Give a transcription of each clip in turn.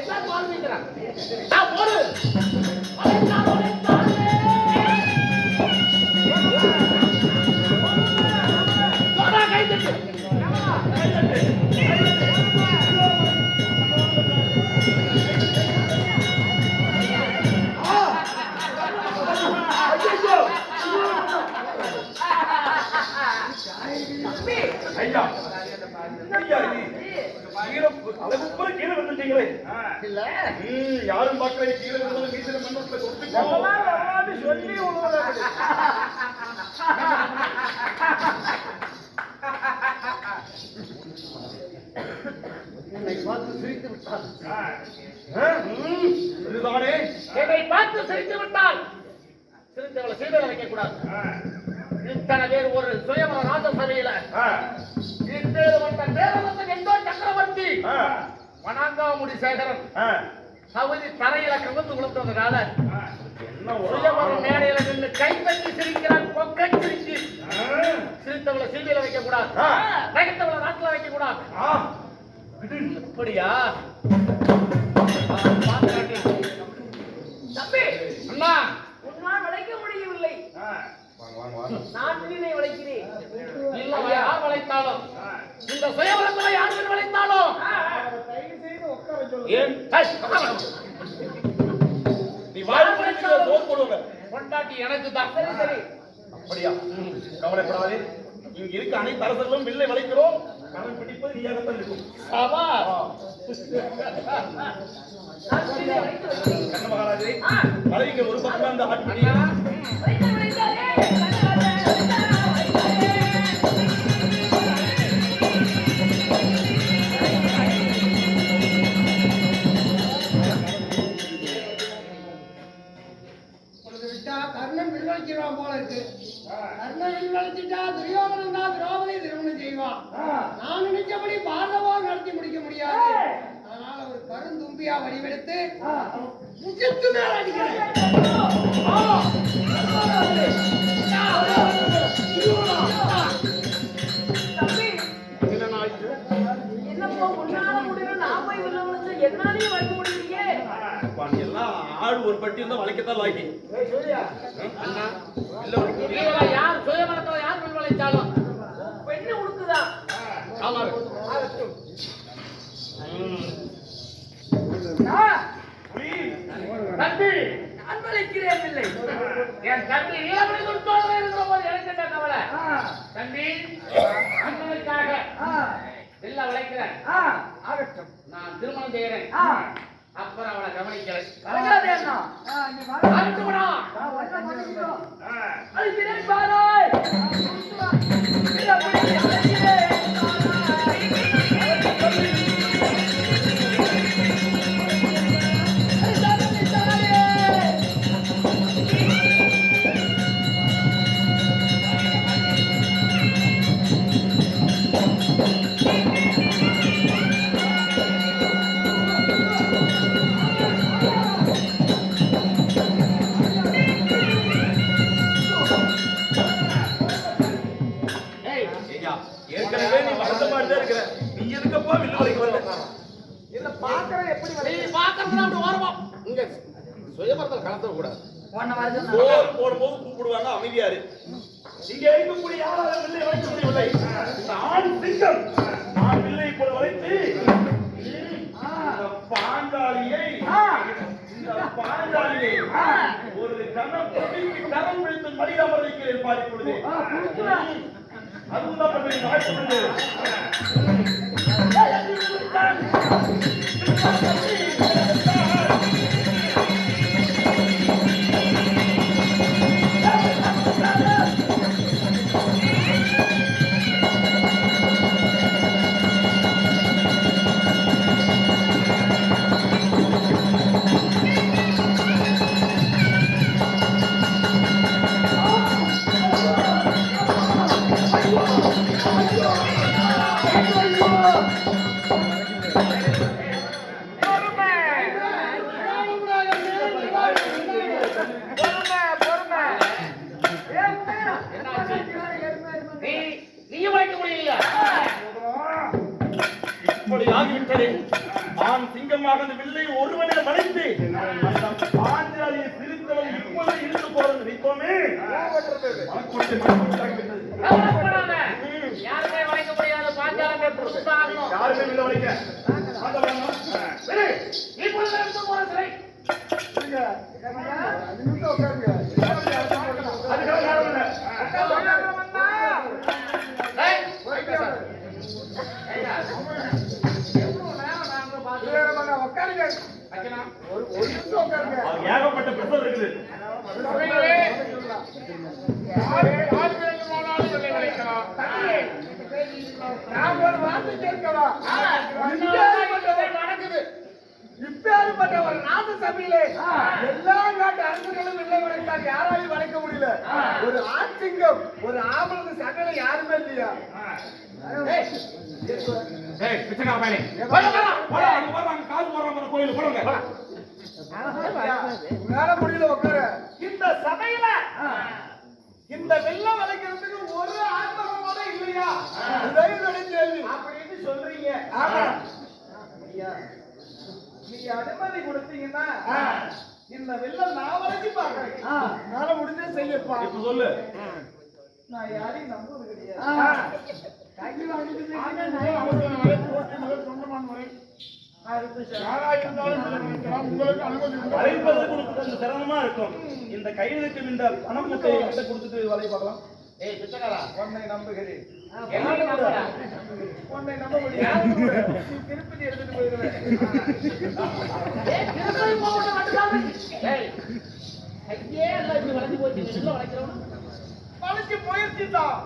கல்யாணம் ஆகும் நான் போடு. கீழே இல்ல. ம், யாரும் பார்க்கல கீழே விழுந்தாலும் மீசல எல்லாம் சொல்லி. என்னை பார்த்து சிரித்து இதுதானே. என்னை பார்த்து சிரித்து விட்டாள் சிரித்தவளை சீடை வைக்க கூடாது இத்தனை பேர் ஒரு சுயமர ராஜசபையில ஆ, இப்பேர் வந்த வனாங்காமுடி சேகரன். சவுதி தரையில கவிழ்ந்து விழுந்ததுனால என்ன ஒரு சுயமர ஆர்வம். மேடையில நின்று கை தட்டி சிரிக்கிறான் கொக்கை சிரிச்சு. சிரித்தவளை சீமையில வைக்க கூடாது. நகைத்தவளை நாட்டுல வைக்க கூடாது அப்படியா. தம்பி! அண்ணா! உன்னால் வளைக்க முடியவில்லை. நான் வீணை வளைக்கிறேன். இல்ல யார் வளைத்தாலும். இந்த சுயவரத்துல யார் வளைத்தாலும் ஏன்? ஏய், அண்ணா. நீ பொண்டாட்டி எனக்கு தான். சரி சரி. அப்படியா? கவலைப்படாதே. இங்க இருக்க அனைத்து அரசர்களும் வில்லை வளைக்கிறோம். கடன் பிடிப்பது நீயாகத்தான் இருக்கும். ஆமா கண்ண மகாராஜே. வளைங்க ஒரு பக்கம் அந்த ஆட்பிடி பட்டி இருந்தா வளைக்கத்தான் அண்ணா இல்ல ஒரு இதுல யார் யார் வில் வளைத்தாலும் பெண்ணு உடுக்குதா ஆமா நான் வளைக்கிறேன் இல்லை. என் தம்பி நீலமணி கொடுத்தோடு இருக்கிற போது எனக்கு இங்க இருக்கக்கூடிய யாராலும் வில்லை வளைக்க முடியவில்லை இந்த சிங்கம் நான் வில்லை இப்போது வளைத்து இந்த இந்த பாஞ்சாலியை ஒரு கணம் கொடிக்கு கரம் பிடித்து பாதிப்பொழுது அதுவும் தான் பண்ணி வாய்ப்பு இப்படி நான் சிங்கமாக அந்த வில்லை ஒருவனே மறைத்து பாஞ்சாலியை சிரித்தவன் போறது நிற்போமே. யாருமே வளைக்க முடியாது பாஞ்சாலமே யாருமே வில்ல வளைக்க. சபையிலே எல்லா நாட்டு அரசுகளும் இல்லை வளைத்தால் யாராலையும் வளைக்க முடியல. ஒரு ஆண் சிங்கம் ஒரு ஆம்பளை சகல யாருமே இல்லையா? முடியல உட்கார இந்த சபையில இந்த வெள்ளம் வளைக்கிறதுக்கு ஒரு ஆத்மகம் கூட இல்லையா அப்படின்னு சொல்றீங்க. ஆமா. ஐயா. நீங்க அனுமதி கொடுத்தீங்கன்னா இந்த வெள்ளம் நான் வளைச்சு பாக்குறேன் நாள முடிஞ்சே செய்யப்பா. இப்ப சொல்லு. நான் யாரையும் நம்புறது கிடையாது. சிரமமா இருக்கும். இந்த கையெழுத்து இந்த பணம் கொடுத்துட்டு வளைய பார்க்கலாம். ஏய் பிச்சைக்காரா? உன்னை நம்புகிறேன்? உன்னை நம்ப முடியாது திருப்பதி எடுத்துட்டு போயிடுவேன் திருப்பதி போகணும் மட்டும்தான். ஏய், எல்லாம் இப்படி வளைஞ்சு போச்சு. போயிருச்சு தான்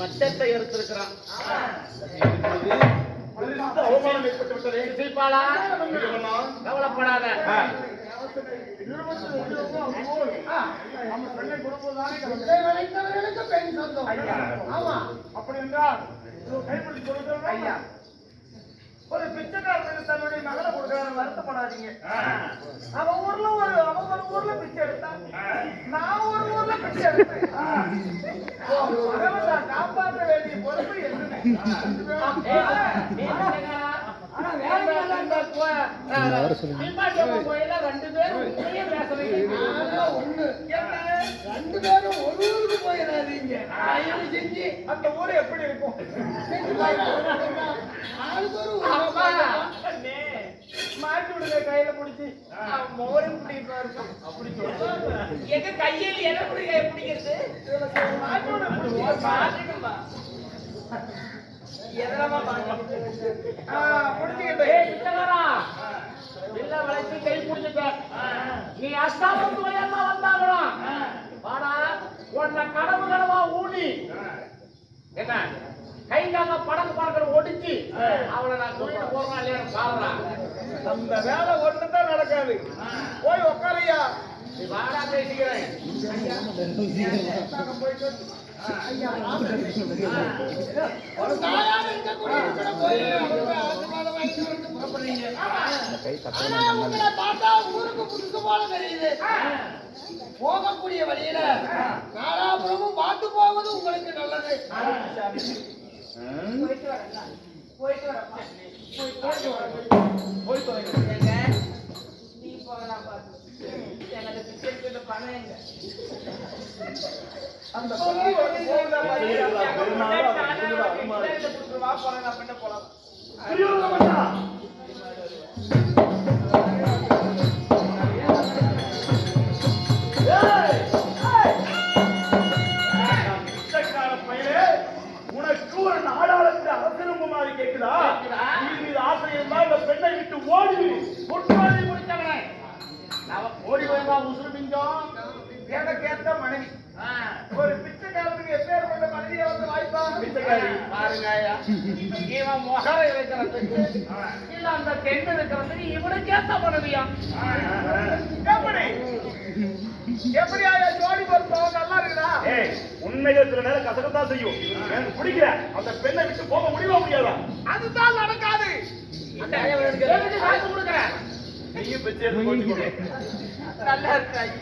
மச்சத்தை எடுத்திருக்கிறான். அவமானம் ஏற்பட்டு விட்டதே. இல்லையம்மா? கவலைப்படாத. பெண் சொந்தம் ஆமா. அப்படி என்றால் இதோ கைப்பிடி சொல்லுங்கள் ஐயா. ஒரு பிச்சைக்காரனுக்கு தன்னுடைய மகளை கொடுக்கறாரு வருத்தப்படாதீங்க. அவன் ஊர்ல ஒரு அவன் ஒரு ஊர்ல பிச்சை எடுத்தான். நான் ஒரு ஊர்ல பிச்சை எடுத்தேன். மகளை நான் காப்பாற்ற வேண்டிய பொறுப்பு என்ன? ரெண்டு பேரும் ஒரு ஊருக்கு போயிடாதீங்க செஞ்சு அந்த ஊர் எப்படி இருக்கும்? மாட்டி விடுங்க கையில பிடிச்சி. மோரம் பிடிக்கிட்டு இருக்கும் அப்படி சொல்லுவாங்க. எங்க கையில் எதை பிடிக்க பிடிக்கிறது? மாட்டி விட பாத்துக்கம்மா. எதனமா வளைச்சு கை பிடிச்சிட்ட. நீ அஷ்டாபத்து வயல்ல வந்தாகணும். வாடா, உன்னை கடவு கடவா ஊனி. என்ன? கை கால படகு பறக்கிற ஒடிச்சு அவளை நான் கூட்டிட்டு போறேன் இல்லையா பாருடா அந்த வேலை ஒண்ணுதான் நடக்காது. போய் உட்காரையா நீ வாடா பேசிக்கிறேன். போகக்கூடிய வழியில நாலாபுரமும் பார்த்து போவது உங்களுக்கு நல்லது. போயிட்டு வரலாம் போயிட்டு வரப்பா போயிட்டு வரப்பா போயிட்டு தொலைங்க நீ போகலாம் பாத்து எனக்கு டிக்கெட் பணம் எங்க அந்த பள்ளி வந்து கேக்குதா? உயிர் மீது ஆசை இருந்தால் இந்த பெண்ணை விட்டு குற்றவாளி முடிச்சவனே அவன் ஓடி மிஞ்சம் எனக்கு ஏத்த மனைவி ஒரு பிச்சைக்காரத்துக்கு எப்பேற்பட்ட மனைவியை வந்து வாய்ப்பா பிச்சைக்காரி. பாருங்க இவன் முகரை வைக்கிறதுக்கு இல்ல அந்த பெண் இருக்கிறதுக்கு இவனுக்கு ஏத்த மனைவியா எப்படி எப்படி ஆயா ஜோடி பொருத்தம் நல்லா உண்மைகள் சில நேரம் கசகத்தான் செய்யும். எனக்கு பிடிக்கல அந்த பெண்ணை விட்டு போக முடியுமா முடியாதா? அதுதான் நடக்காது. நீயும் பிச்சை எடுத்து போட்டுக்கோ. நல்லா இருக்காய்.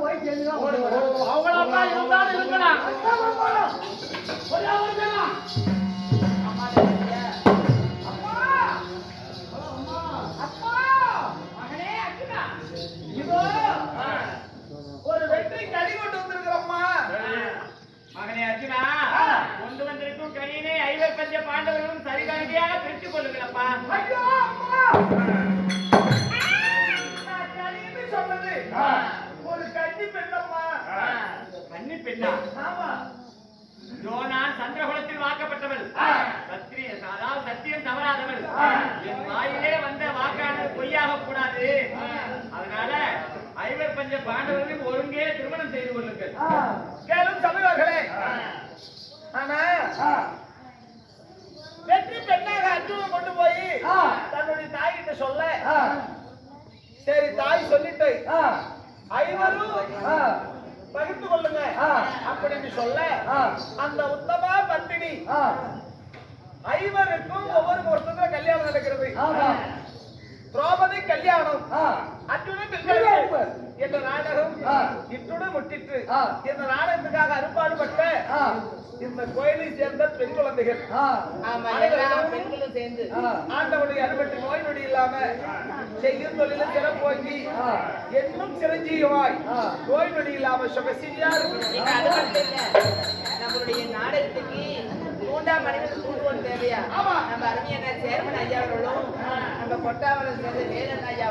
போய் சேர்ந்துதான் அவங்களா இருந்தாலும் இருக்கலாம். பாண்டவர்களையும் ஒருங்கே திருமணம் செய்து கொள்ளுங்கள். கேளும் தமிழர்களே ஆனா வெற்றி பெண்ணாக அர்ஜுனன் கொண்டு போய் தன்னுடைய தாய்கிட்ட சொல்ல சரி தாய் சொல்லிட்டு ஐவரும் பகிர்ந்து கொள்ளுங்க அப்படின்னு சொல்ல அந்த உத்தம பத்தினி ஐவருக்கும் ஒவ்வொரு வருஷத்துல கல்யாணம் நடக்கிறது. திரௌபதி கல்யாணம். அர்ஜுனன் பிள்ளைகளுக்கு என்ற நாடகம் இத்துடன் முட்டிற்று. இந்த நாடகத்துக்காக அறுபாடுபட்ட இந்த கோயிலை சேர்ந்த பெண் குழந்தைகள். பெண்களும் சேர்ந்து. ஆண்டவனுடைய அறுபட்டு நோய் நொடி இல்லாம செய்யும் தொழில சிறப்போங்கி என்னும் சிரஞ்சீவாய் நோய் நொடி இல்லாம சுகசிரியா நம்மளுடைய நாடகத்துக்கு மூன்றாம் மனிதன் தூண்டுவோம் தேவையா. நம்ம அருமையான சேர்மன் ஐயா அவர்களும் நம்ம கொட்டாவரம் சேர்ந்த வேலன் ஐயா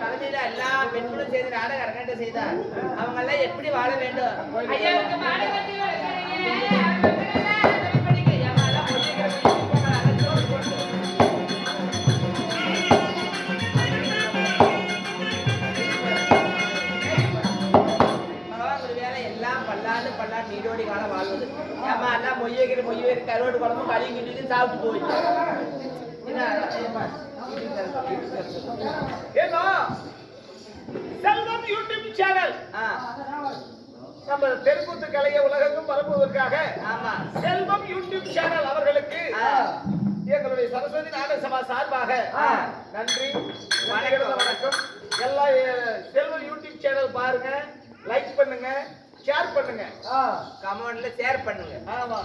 தலைமையில எல்லா பெண்களும் சேர்ந்து நாடக அரங்கேற்றம் செய்தார். அவங்க எல்லாம் எப்படி வாழ வேண்டும்? ஐயாவுக்கு பல்லாண்டு நீரோடி காலம் வாழ்வது. ஏமா எல்லாம் மொய் வைக்கிற மொய் வைக்கிற கருவாடு குழம்பு களி கிட்டி சாப்பிட்டு போய் என்ன ஏன்னா செல்வம் யூடியூப் சேனல். நம்ம தெருக்கூத்து கலையை உலகெங்கும் பரப்புவதற்காக செல்வம் யூடியூப் சேனல் அவர்களுக்கு. எங்களுடைய சரஸ்வதி நாடக சபா சார்பாக. நன்றி வணக்கம் வணக்கம். எல்லாம் எ- செல்வம் யூடியூப் சேனல் பாருங்க லைக் பண்ணுங்க ஷேர் பண்ணுங்க. கமெண்ட்ல ஷேர் பண்ணுங்க. ஆமா.